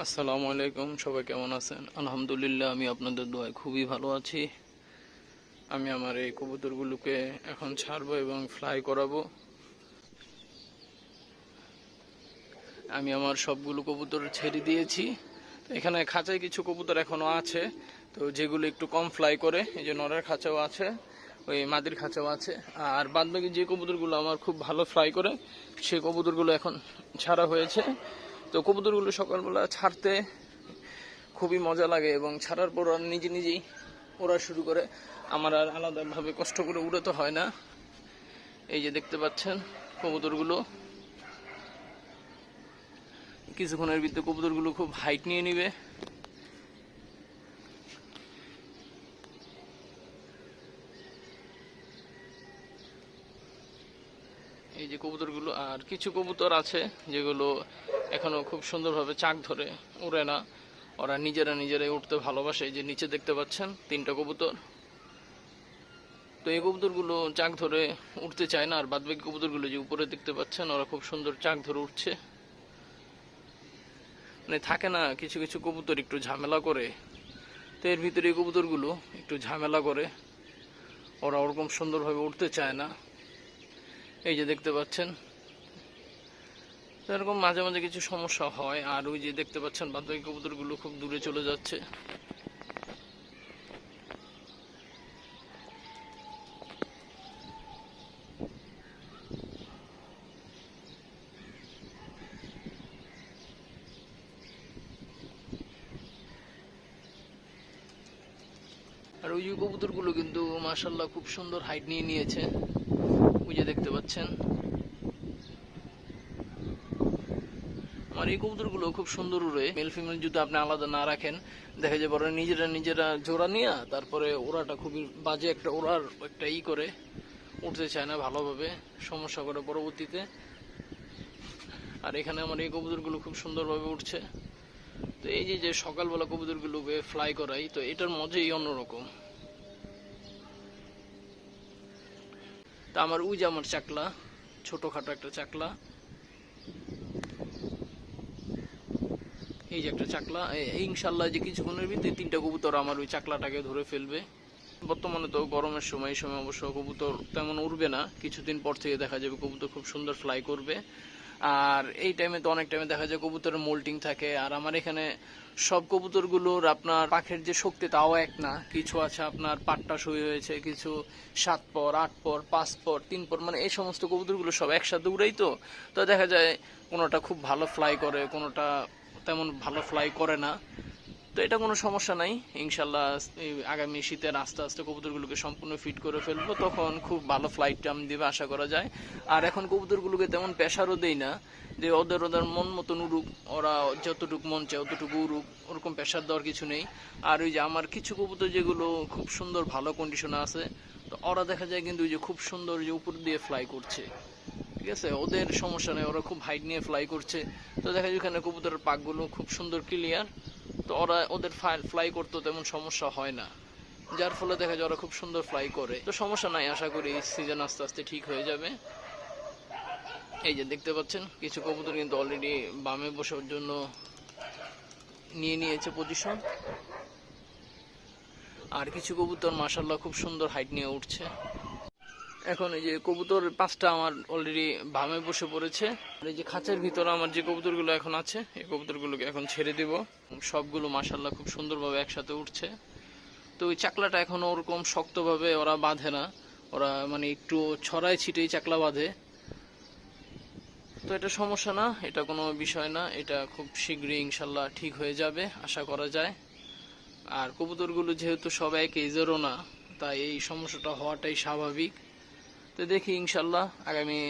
আসসালামু আলাইকুম, সবাই কেমন আছেন? আলহামদুলিল্লাহ, আমি আপনাদের দোয়ায় খুবই ভালো আছি। আমি আমার এই কবুতরগুলোকে এখন ছাড়বো এবং ফ্লাই করাবো। আমি আমার সবগুলো কবুতর ছেড়ে দিয়েছি। এখানে খাঁচায় কিছু কবুতর এখনও আছে। তো যেগুলো একটু কম ফ্লাই করে, এই যে নরের খাঁচাও আছে, ওই মাদির খাঁচাও আছে। আর বাদবাকি যে কবুতরগুলো আমার খুব ভালো ফ্লাই করে সেই কবুতরগুলো এখন ছাড়া হয়েছে। তো কবুতরগুলো সকালবেলা ছাড়তে খুবই মজা লাগে এবং ছাড়ার পর আর নিজে নিজেই ওরা শুরু করে। আমার আর আলাদাভাবে কষ্ট করে উড়াতে হয় না। এই যে দেখতে পাচ্ছেন কবুতরগুলো। কিছুক্ষণের ভিতরে কবুতরগুলো খুব হাইট নিয়ে নিবে। যে কবুতরগুলো, আর কিছু কবুতর আছে যেগুলো এখনও খুব সুন্দরভাবে চাক ধরে উড়ে না। ওরা নিজেরা নিজেরাই উঠতে ভালোবাসে। যে নিচে দেখতে পাচ্ছেন, তিনটা কবুতর। তো এই কবুতরগুলো চাক ধরে উঠতে চায় না, আর বাদবাকি কবুতরগুলো যে উপরে দেখতে পাচ্ছেন, ওরা খুব সুন্দর চাক ধরে উঠছে মানে থাকে না, কিছু কিছু কবুতর একটু ঝামেলা করে। তো এর ভিতরে এই কবুতরগুলো একটু ঝামেলা করে। ওরা ওরকম সুন্দরভাবে উঠতে চায় না। এই যে দেখতে পাচ্ছেন। এরকম মাঝে মাঝে কিছু সমস্যা হয়, আর ওই যে দেখতে পাচ্ছেন বাদবাকি কবুতরগুলো খুব দূরে চলে যাচ্ছে। আর ওই কবুতরগুলো কিন্তু মাশাল্লাহ খুব সুন্দর হাইট নিয়ে নিয়েছে। ওই দেখতে পাচ্ছেন। আমার এই কবুতরগুলো খুব সুন্দর উড়ে। মেল ফিমেল যদি আপনি আলাদা না রাখেন, দেখা যায় বড় নিজেরা নিজেরা জোড়া নিয়ে, তারপরে ওরাটা খুবই বাজে একটা ওরার একটা ই করে। উঠতে চায় না ভালোভাবে, সমস্যা করে পরবর্তীতে। আর এখানে আমার এই কবুতরগুলো খুব সুন্দরভাবে উঠছে তো এই যে যে সকালবেলা কবুতরগুলোকে ফ্লাই করাই, তো এটার মজাই অন্যরকম। তা আমার ওই যে আমার চাকলা, ছোটোখাটো একটা চাকলা। এই যে একটা চাকলা ইনশাল্লাহ যে কিছুক্ষণের ভিতরে তিনটা কবুতর আমার ওই চাকলাটাকে ধরে ফেলবে। বর্তমানে তো গরমের সময়, এই সময় অবশ্য কবুতর তেমন উড়বে না। কিছুদিন পর থেকে দেখা যাবে কবুতর খুব সুন্দর ফ্লাই করবে। আর এই টাইমে তো অনেক টাইমে দেখা যায় কবুতরের মোল্টিং থাকে। আর আমার এখানে সব কবুতরগুলোর আপনার পাখের যে শক্তি তাও এক না। কিছু আছে আপনার পাটটা সই হয়েছে, কিছু সাত পর, আট পর, পাঁচ পর, তিন পর মানে এই সমস্ত কবুতরগুলো সব একসাথে উড়াই তো। তো দেখা যায় কোনোটা খুব ভালো ফ্লাই করে, কোনোটা তেমন ভালো ফ্লাই করে না। তো এটা কোনো সমস্যা নাই। ইনশাল্লাহ আগামী শীতের আস্তে আস্তে কবুতরগুলোকে সম্পূর্ণ ফিট করে ফেলব। তখন খুব ভালো ফ্লাইট টাইম দিবে, আশা করা যায়। আর এখন কবুতরগুলোকে তেমন প্রেশারও দেই না, যে ওদের ওদের মন মতন উড়ুক, ওরা যতটুকু মন চায় অতটুকু উড়ুক, ওরকম প্রেশার দেওয়ার কিছু নেই। আর ওই যে আমার কিছু কবুতর যেগুলো খুব সুন্দর, ভালো কন্ডিশনে আছে, তো ওরা দেখা যায় কিন্তু ওই যে খুব সুন্দর যে উপর দিয়ে ফ্লাই করছে। ঠিক আছে? ওদের সমস্যা নেই, ওরা খুব হাইট নিয়ে ফ্লাই করছে। তো দেখা যায় ওখানে কবুতরের পাকগুলো খুব সুন্দর ক্লিয়ার তো ওরা ওদের ফ্লাই করতে তেমন সমস্যা হয় না। যার ফলে দেখা যায় ওরা খুব সুন্দর ফ্লাই করে। তো সমস্যা নাই, আশা করি সিজন আস্তে আস্তে ঠিক হয়ে যাবে। এই যে দেখতে পাচ্ছেন, কিছু কবুতর কিন্তু অলরেডি বামে বসার জন্য নিয়ে নিয়েছে পজিশন আর কিছু কবুতর মাসাল্লাহ খুব সুন্দর হাইট নিয়ে উঠছে। এখন এই যে কবুতর পাঁচটা আমার অলরেডি বামে বসে পড়েছে। এই যে খাঁচার ভিতরে আমার যে কবুতরগুলো এখন আছে, এই কবুতরগুলোকে এখন ছেড়ে দিব। সবগুলো মাসাল্লাহ খুব সুন্দরভাবে একসাথে উঠছে। তো ওই চাকলাটা এখনও ওরকম শক্তভাবে ওরা বাঁধে না। ওরা মানে একটু ছড়ায় ছিটেই চাকলা বাঁধে। তো এটা সমস্যা না, এটা কোনো বিষয় না। এটা খুব শীঘ্রই ইনশাল্লাহ ঠিক হয়ে যাবে, আশা করা যায়। আর কবুতরগুলো যেহেতু সব এক এজেরও না, তাই এই সমস্যাটা হওয়াটাই স্বাভাবিক। তো দেখি ইনশাল্লাহ আগামী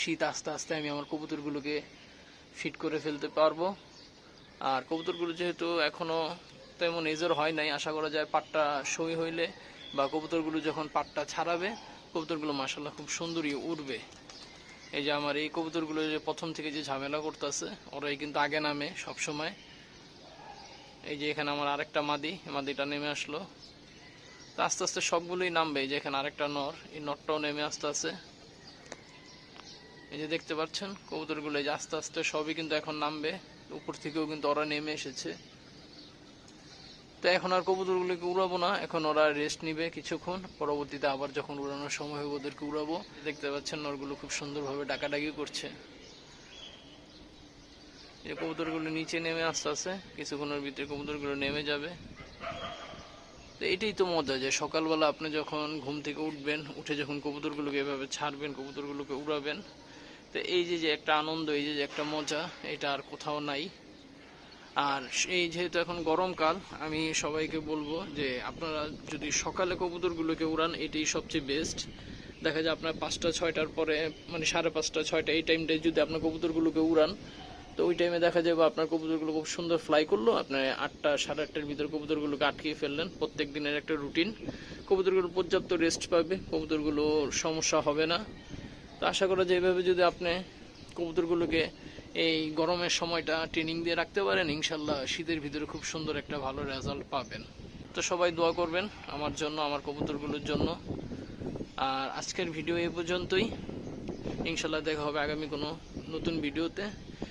শীত আস্তে আস্তে আমি আমার কবুতরগুলোকে ফিট করে ফেলতে পারব। আর কবুতরগুলো যেহেতু এখনও তেমন এজোর হয় নাই, আশা করা যায় পাটটা সই হইলে বা কবুতরগুলো যখন পাটটা ছাড়াবে, কবুতরগুলো মাসাল্লাহ খুব সুন্দরই উড়বে। এই যে আমার এই কবুতরগুলো যে প্রথম থেকে যে ঝামেলা করতেছে, ওরাই কিন্তু আগে নামে সব সময় এই যে এখানে আমার আরেকটা মাদি, মাদিটা নেমে আসলো। আস্তে আস্তে সবগুলোই নামবে। এই যে এখানে আরেকটা নর, এই নরটাও নেমে আসতে আছে এই যে দেখতে পাচ্ছেন, কবুতরগুলো যে আস্তে আস্তে সবই কিন্তু এখন নামবে। উপর থেকেও কিন্তু ওরা নেমে এসেছে। তো এখন আর কবুতরগুলোকে উড়াবো না। এখন ওরা রেস্ট নিবে কিছুক্ষণ। পরবর্তীতে আবার যখন উড়ানোর সময় হবে ওদেরকে উড়াবো। দেখতে পাচ্ছেন, নরগুলো খুব সুন্দরভাবে ডাকাডাকি করছে। এই কবুতরগুলো নিচে নেমে আস্তে আস্তে, কিছুক্ষণের ভিতরে কবুতরগুলো নেমে যাবে। তো এটাই তো মজা যে সকালবেলা আপনি যখন ঘুম থেকে উঠবেন, উঠে যখন কবুতরগুলোকে এভাবে ছাড়বেন, কবুতরগুলোকে উড়াবেন, তো এই যে যে একটা আনন্দ, এই যে যে একটা মজা, এটা আর কোথাও নাই। আর এই যেহেতু এখন গরমকাল, আমি সবাইকে বলব যে আপনারা যদি সকালে কবুতরগুলোকে উড়ান, এটাই সবচেয়ে বেস্ট দেখা যায় আপনার পাঁচটা, ছয়টার পরে মানে সাড়ে পাঁচটা, ছয়টা, এই টাইমটায় যদি আপনার কবুতরগুলোকে উড়ান তো ওই টাইমে দেখা যাবে আপনার কবুতরগুলো খুব সুন্দর ফ্লাই করল। আপনার আটটা, সাড়ে আটটার ভিতরে কবুতরগুলোকে আটকিয়ে ফেললেন। প্রত্যেক দিনের একটা রুটিন কবুতরগুলো পর্যাপ্ত রেস্ট পাবে, কবুতরগুলো সমস্যা হবে না। তো আশা করা যায় এভাবে যদি আপনি কবুতরগুলোকে এই গরমের সময়টা ট্রেনিং দিয়ে রাখতে পারেন, ইনশাল্লাহ শীতের ভিতরে খুব সুন্দর একটা ভালো রেজাল্ট পাবেন। তো সবাই দোয়া করবেন আমার জন্য, আমার কবুতরগুলোর জন্য। আর আজকের ভিডিও এই পর্যন্তই। ইনশাল্লাহ দেখা হবে আগামী কোনো নতুন ভিডিওতে